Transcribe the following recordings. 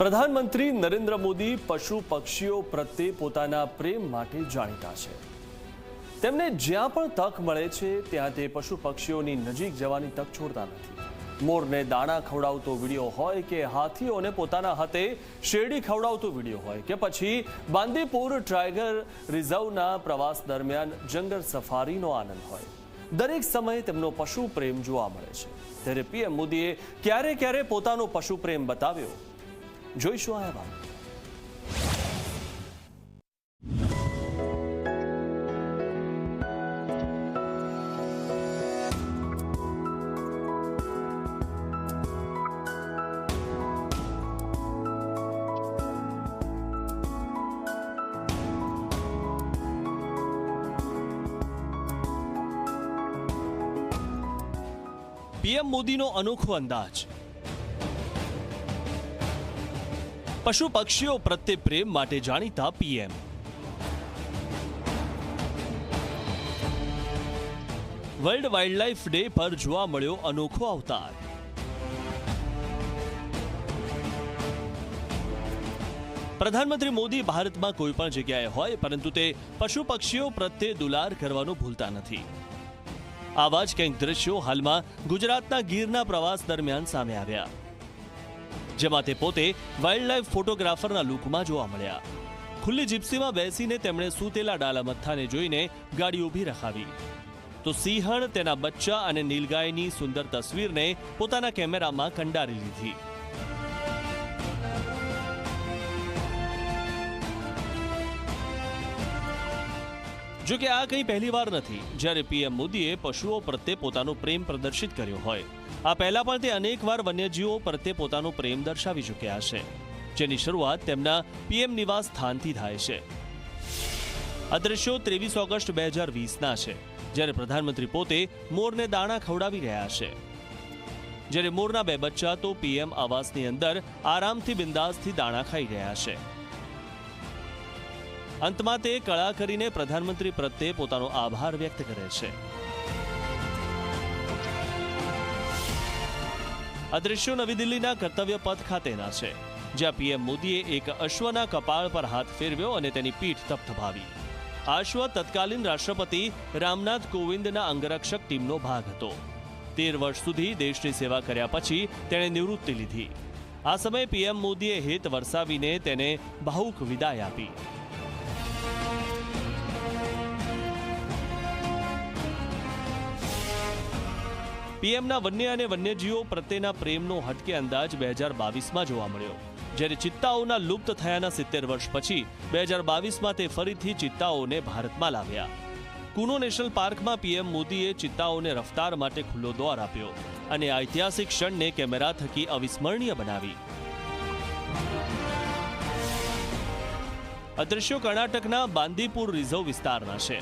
પ્રધાનમંત્રી નરેન્દ્ર મોદી પશુ પક્ષીઓ પ્રત્યે પોતાના પ્રેમ માટે જાણીતા છે. તેમને જ્યાં પણ તક મળે છે, ત્યાં તે પશુ પક્ષીઓની નજીક જવાની તક છોડતા નથી. મોરને દાણા ખવડાવતો વીડિયો હોય કે હાથીઓને પોતાના હાથે શેરડી ખવડાવતો વીડિયો હોય કે પછી બાંદીપુર ટાઈગર રિઝર્વના પ્રવાસ દરમિયાન જંગલ સફારીનો આનંદ હોય. દરેક સમયે તેમનો પશુ પ્રેમ જોવા મળે છે. ત્યારે પીએમ મોદીએ ક્યારે ક્યારે પોતાનો પશુ પ્રેમ બતાવ્યો? જોઈશું આ અહેવાલ પીએમ મોદીનો અનોખો અંદાજ. પશુ પક્ષીઓ પ્રત્યે પ્રેમ માટે જાણીતા પીએમ. વર્લ્ડ વાઇલ્ડલાઇફ ડે પર જોવા મળ્યો અનોખો અવતાર. પ્રધાનમંત્રી મોદી ભારતમાં કોઈ પણ જગ્યાએ હોય, પરંતુ તે પશુ પક્ષીઓ પ્રત્યે દુલાર કરવાનું ભૂલતા નથી. આવા જ કંઈક દ્રશ્યો હાલમાં ગુજરાતના ગીરના પ્રવાસ દરમિયાન સામે આવ્યા. જેમાં તે પોતે વાઇલ્ડલાઇફ ફોટોગ્રાફરના લુકમાં જોવા મળ્યા. ખુલ્લી જીપ્સીમાં બેસીને તેમણે સૂતેલા ડાલામથ્થાને જોઈને ગાડી ઊભી રખાવી. તો સિંહણ, તેના બચ્ચા અને નીલગાયની સુંદર તસવીરને પોતાના કેમેરામાં કંડારી લીધી. જો કે આ કંઈ પહેલીવાર નથી, જ્યારે પીએમ મોદીએ પશુઓ પ્રત્યે પોતાનો પ્રેમ પ્રદર્શિત કર્યો હોય. આ પહેલા પણ તે અનેકવાર વન્યજીવો પ્રત્યે પોતાનો પ્રેમ દર્શાવી ચૂક્યા છે જેની શરૂઆત તેમના પીએમ નિવાસ સ્થાનથી થાય છે. આ દ્રશ્યો ત્રેવીસ ઓગસ્ટ બે હજાર વીસના છે, જ્યારે પ્રધાનમંત્રી પોતે મોરને દાણા ખવડાવી રહ્યા છે. જ્યારે મોરના બે બચ્ચા તો પીએમ આવાસની અંદર આરામથી બિંદાસથી દાણા ખાઈ રહ્યા છે. અંતમાં તે કળા કરીને પ્રધાનમંત્રી પ્રત્યે પોતાનો આભાર વ્યક્ત કરે છે. આ દ્રશ્યો નવી દિલ્હીના કર્તવ્ય પથ ખાતેના છે, જ્યાં પીએમ મોદીએ એક અશ્વના કપાળ પર હાથ ફેરવ્યો અને તેની પીઠ થપથપાવી આ અશ્વ તત્કાલીન રાષ્ટ્રપતિ રામનાથ કોવિંદના અંગરક્ષક ટીમનો ભાગ હતો. તેર વર્ષ સુધી દેશની સેવા કર્યા પછી તેણે નિવૃત્તિ લીધી. આ સમયે પીએમ મોદીએ હેત વરસાવીને તેને ભાવુક વિદાય આપી. પીએમના વન્ય અને વન્યજીવો પ્રત્યેના પ્રેમનો હટકે અંદાજ બે હજાર બાવીસમાં જોવા મળ્યો. જ્યારે ચિત્તાઓના લુપ્ત થયાના સિત્તેર વર્ષ પછી બે હજાર બાવીસમાં તે ફરીથી ચિત્તાઓને ભારતમાં લાવ્યા. કુનો નેશનલ પાર્કમાં પીએમ મોદીએ ચિત્તાઓને રફતાર માટે ખુલ્લો દ્વાર આપ્યો અને આ ઐતિહાસિક ક્ષણને કેમેરા થકી અવિસ્મરણીય બનાવી. આ દ્રશ્યો કર્ણાટકના બાંદીપુર રિઝર્વ વિસ્તારના છે.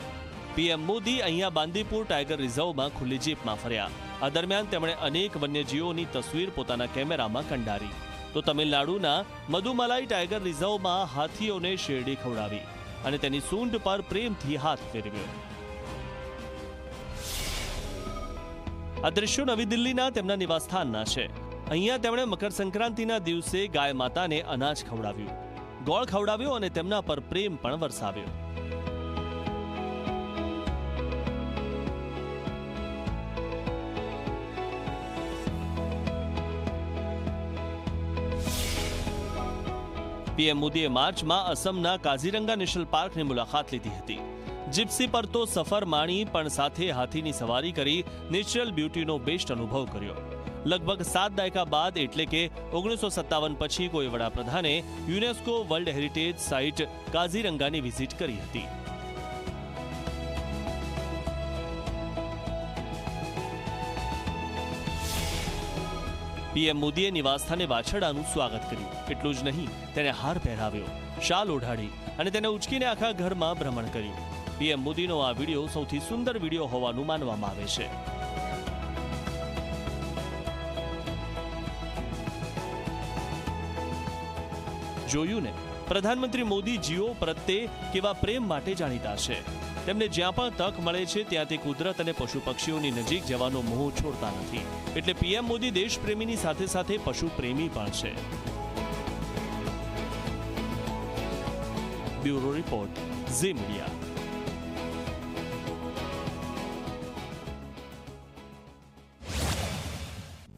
પીએમ મોદી અહીંયા બાંદીપુર ટાઈગર રિઝર્વમાં ખુલ્લી જીપમાં ફર્યા. આ દરમિયાન તેમણે અનેક વન્યજીવોની તસવીર પોતાના કેમેરામાં કંડારી. તો તમિલનાડુના મધુમલાઈ ટાઈગર રિઝર્વમાં હાથીઓને શેરડી ખવડાવી અને તેની સૂંઢ પર પ્રેમથી હાથ ફેરવ્યો. આ દ્રશ્યો નવી દિલ્હીના તેમના નિવાસસ્થાનના છે. અહીંયા તેમણે મકર સંક્રાંતિના દિવસે ગાય માતાને અનાજ ખવડાવ્યું. ગોળ ખવડાવ્યો અને તેમના પર પ્રેમ પણ વરસાવ્યો. પીએમ મોદીએ માર્ચમાં અસમના કાઝીરંગા નેશનલ પાર્કની મુલાકાત લીધી હતી. જીપ્સી પર તો સફર માણી, પણ સાથે હાથીની સવારી કરી નેચરલ બ્યુટીનો બેસ્ટ અનુભવ કર્યો. લગભગ સાત દાયકા બાદ એટલે કે ઓગણીસો સત્તાવન પછી કોઈ વડાપ્રધાને યુનેસ્કો વર્લ્ડ હેરિટેજ સાઇટ કાઝીરંગાની વિઝિટ કરી હતી. પીએમ મોદીએ નિવાસસ્થાને વાછરડાનું સ્વાગત કર્યું. એટલું જ નહીં તેને હાર પહેરાવ્યો, શાલ ઓઢાડી અને તેને ઉચકીને આખા ઘરમાં ભ્રમણ કર્યું. પીએમ મોદીનો આ વીડિયો સૌથી સુંદર વીડિયો હોવાનું માનવામાં આવે છે. જોયું ને, પ્રધાનમંત્રી મોદી જીઓ પ્રત્યે કેવા પ્રેમ માટે જાણીતા છે. તેમને જ્યાં પણ તક મળે છે ત્યાંથી કુદરત અને પશુ પક્ષીઓની નજીક જવાનો મોહ છોડતા નથી. એટલે પીએમ મોદી દેશપ્રેમીની સાથે સાથે પશુ પ્રેમી પણ છે. Bureau report, Zee media.